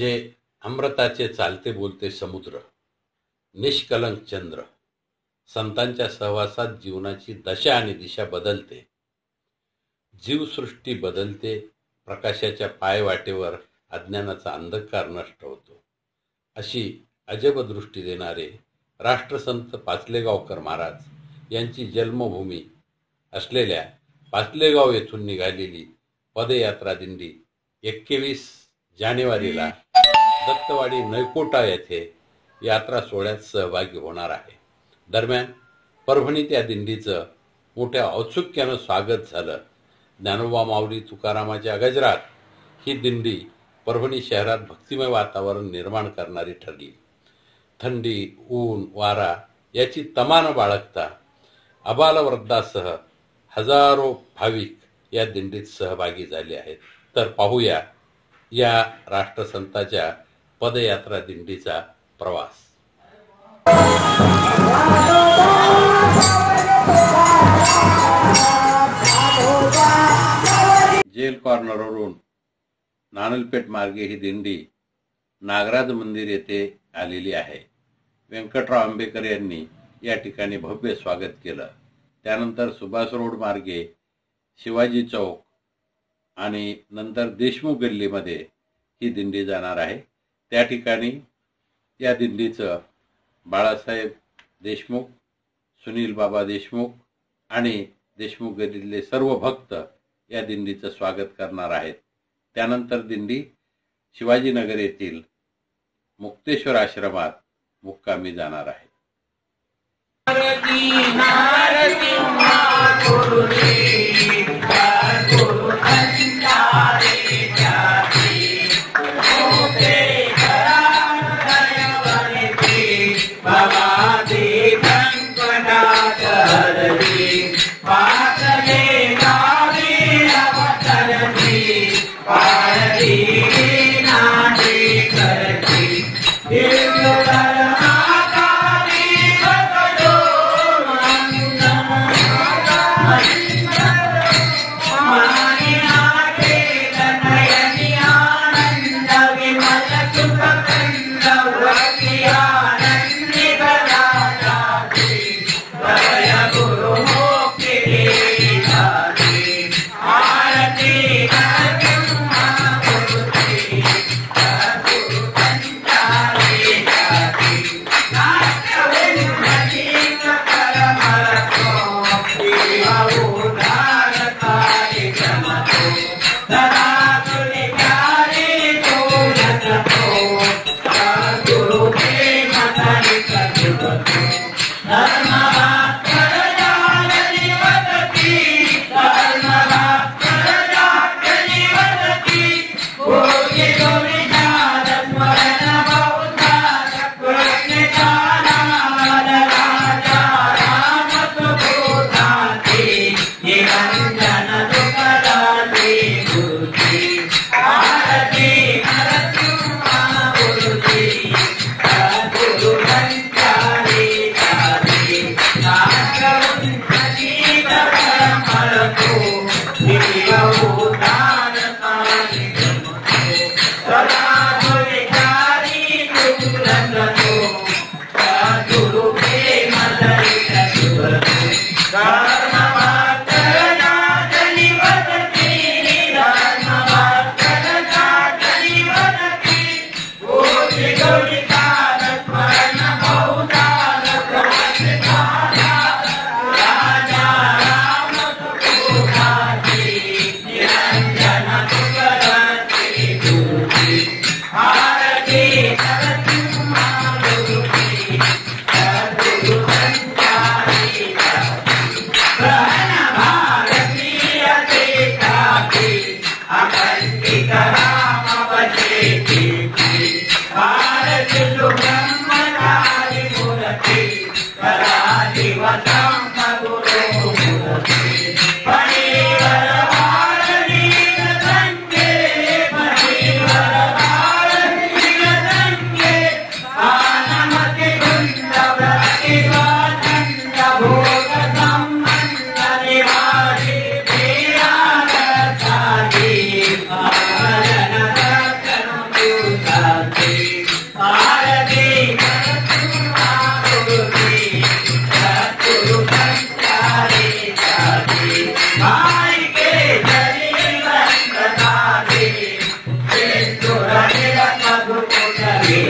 म्हणजे अमृताचे चालते बोलते समुद्र निष्कलंक चंद्र. संतांच्या सहवासात जीवनाची दशा आणि दिशा बदलते. जीवसृष्टी बदलते प्रकाशाच्या पायवाटेवर अज्ञानाचा अंधकार नष्ट होतो. अशी अजब दृष्टी देणारे राष्ट्रसंत पाचलेगावकर महाराज यांची जन्मभूमी असलेल्या पाचलेगाव येथून निघालेली पदयात्रा दिंडी एकवीस जानेवारीला दत्तवाडी नैकोटा येथे यात्रा सोहळ्यात सहभागी होणार आहे. दरम्यान परभणीत या दिंडीचं मोठ्या औत्सुक्यानं स्वागत झालं. ज्ञानोबा माऊली तुकारामाच्या गजरात ही दिंडी परभणी शहरात भक्तिमय वातावरण निर्माण करणारी ठरली. थंडी ऊन वारा याची तमान बाळगता अबालवृद्धासह हजारो भाविक या दिंडीत सहभागी झाले आहेत. तर पाहूया या राष्ट्रसंताच्या पदयात्रा दिंडीचा प्रवास. जेल कॉर्नरवरून नानलपेठ मार्गे ही दिंडी नागराज मंदिर येथे आलेली आहे. व्यंकटराव आंबेकर यांनी या ठिकाणी भव्य स्वागत केलं. त्यानंतर सुभाष रोड मार्गे शिवाजी चौक आणि नंतर देशमुख गल्लीमध्ये ही दिंडी जाणार आहे. त्या ठिकाणी या दिंडीचं बाळासाहेब देशमुख सुनील बाबा देशमुख आणि देशमुख गल्लीतले सर्व भक्त या दिंडीचं स्वागत करणार आहेत. त्यानंतर दिंडी शिवाजीनगर येथील मुक्तेश्वर आश्रमात मुक्कामी जाणार आहे. भारती, भारती, भारती,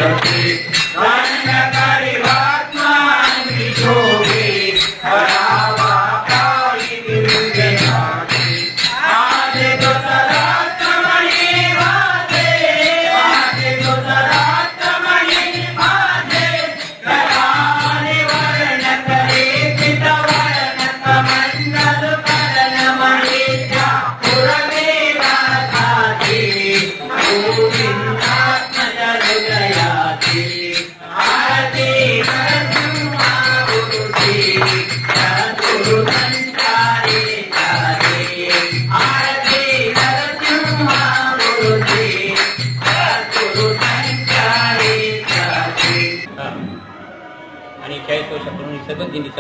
Happy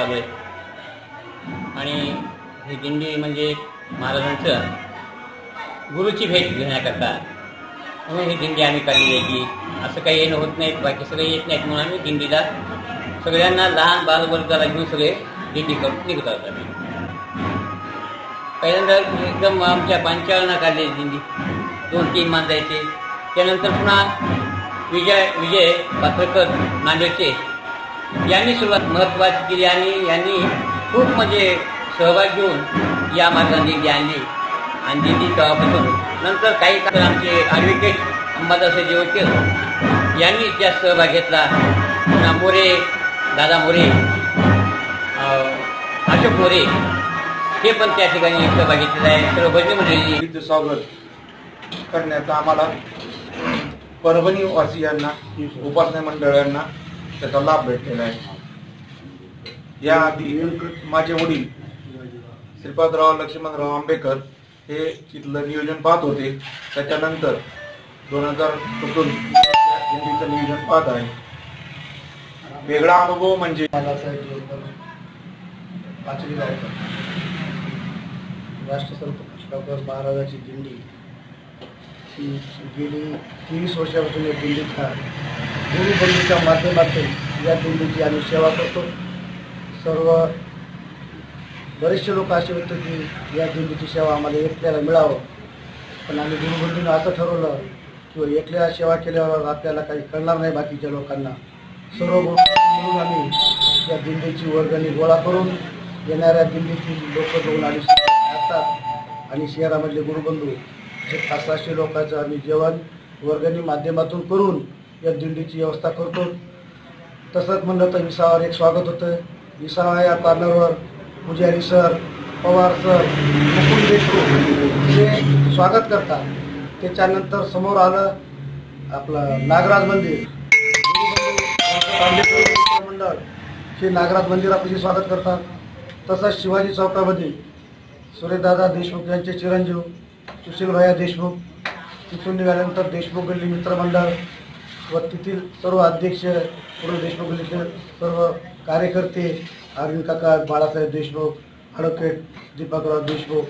चालू आहे आणि ही दिंडी म्हणजे महाराजांचं गुरुची भेट घेण्याकरता म्हणून ही दिंडी आम्ही काढली आहे की असं काही येणं होत नाहीत बाकी सगळे येत नाहीत म्हणून आम्ही दिंडीला सगळ्यांना लहान बालवर्गाला घेऊन सगळे दिंडी करून निघत आहोत आम्ही पहिल्यांदा एकदम आमच्या पांचाळना काढली दिंडी. दोन तीन माणसायचे त्यानंतर पुन्हा विजय विजय पात्रकर नांदेडचे यांनी सुरुवात महत्त्वाची केली आणि यांनी खूप म्हणजे सहभाग घेऊन या मार्गाने दिंडी आणली. आणि दिंडी तेव्हापासून. नंतर काही काळ आमचे ॲडव्होकेट अंबादास जेवळकर यांनी त्यात सहभाग घेतला. पुन्हा मोरे दादा मोरे अशोक मोरे हे पण त्या ठिकाणी सहभाग घेतलेला आहे. सर्व भजनी मंडळी विविध स्वागत करण्याचा आम्हाला परभणी वासियांना उपासना मंडळांना त्याचा लाभ भेटलेला आहे याआधी माझे वडील श्रीपादराव लक्ष्मणराव आंबेकर हे तिथलं नियोजन पाहत होते. त्याच्यानंतर दोन हजारपासून नियोजन पाहत आहे. वेगळा अनुभव म्हणजे राष्ट्रसंत डॉक्टर महाराजाची दिंडी. ही गेली तेवीस वर्षापासून या गुरुबंधूच्या माध्यमातून या दिंडीची आम्ही सेवा करतो. सर्व बरेचसे लोक असे होते की या दिंडीची सेवा आम्हाला एकट्याला मिळावं. पण आम्ही गुरुबंधूंना असं ठरवलं की हो, एकट्याला सेवा केल्यावर आपल्याला काही कळणार नाही बाकीच्या लोकांना. सर्व गोष्टी मिळून आम्ही या दिंडीची वर्गणी गोळा करून येणाऱ्या दिंडीची लोक दोन आम्ही असतात आणि शहरामधले गुरुबंधू जे पाच सहाशे लोकांचं आम्ही जेवण वर्गणी माध्यमातून करून या दिंडीची व्यवस्था करतो. तसंच म्हणलं तर विसावर एक स्वागत होतं विसावा या कॉर्नरवर पुजारी सर पवार सर मुकुल देशमुख हे स्वागत करतात. त्याच्यानंतर समोर आलं आपलं नागराज मंदिर. मंडळ हे नागराज मंदिरापाशी स्वागत करतात. तसंच शिवाजी चौकामध्ये सूर्यदादा देशमुख यांचे चिरंजीव सुशीलभाया देशमुख तिथून निघाल्यानंतर देशमुख गल्ली मित्रमंडळ व तेथील सर्व अध्यक्ष पूर्ण देशमुख सर्व कार्यकर्ते अरविंद काका बाळासाहेब देशमुख अडकेट दीपकराव देशमुख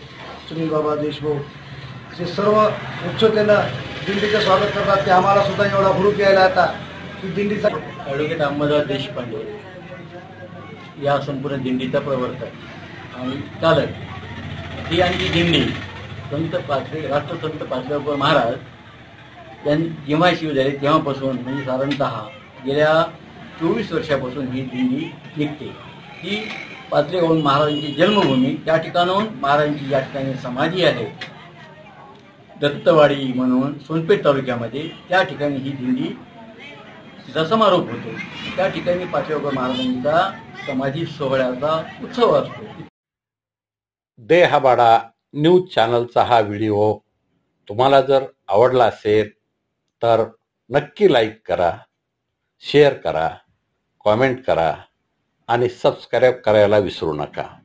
सुनील बाबा देशमुख असे सर्व उत्सुकतेनं दिंडीचं स्वागत करतात. ते आम्हाला सुद्धा एवढा हुरूप यायला आता की दिंडीचा ॲडव्होकेट अहमदराव देशपांडे या संपूर्ण दिंडीचा प्रवर्तक आणि चालक. ती आणि दिंडी. संत पाचवे राष्ट्रसंत पाचवे महाराज त्यांनी जेव्हा शिव झाले तेव्हापासून म्हणजे साधारणतः गेल्या चोवीस वर्षापासून ही दिंडी निघते. ही पाचवेगावून महाराजांची जन्मभूमी त्या ठिकाणाहून महाराजांची या ठिकाणी समाधी आहे. दत्तवाडी म्हणून सोनपेठ तालुक्यामध्ये त्या ठिकाणी ही दिंडी तिचा समारोप होतो. त्या ठिकाणी पाचव्या महाराजांचा समाधी सोहळ्याचा उत्सव असतो. देहाबाडा न्यूज चॅनलचा हा व्हिडिओ तुम्हाला जर आवडला असेल तर नक्की लाईक करा शेअर करा कॉमेंट करा आणि सबस्क्राईब करायला विसरू नका.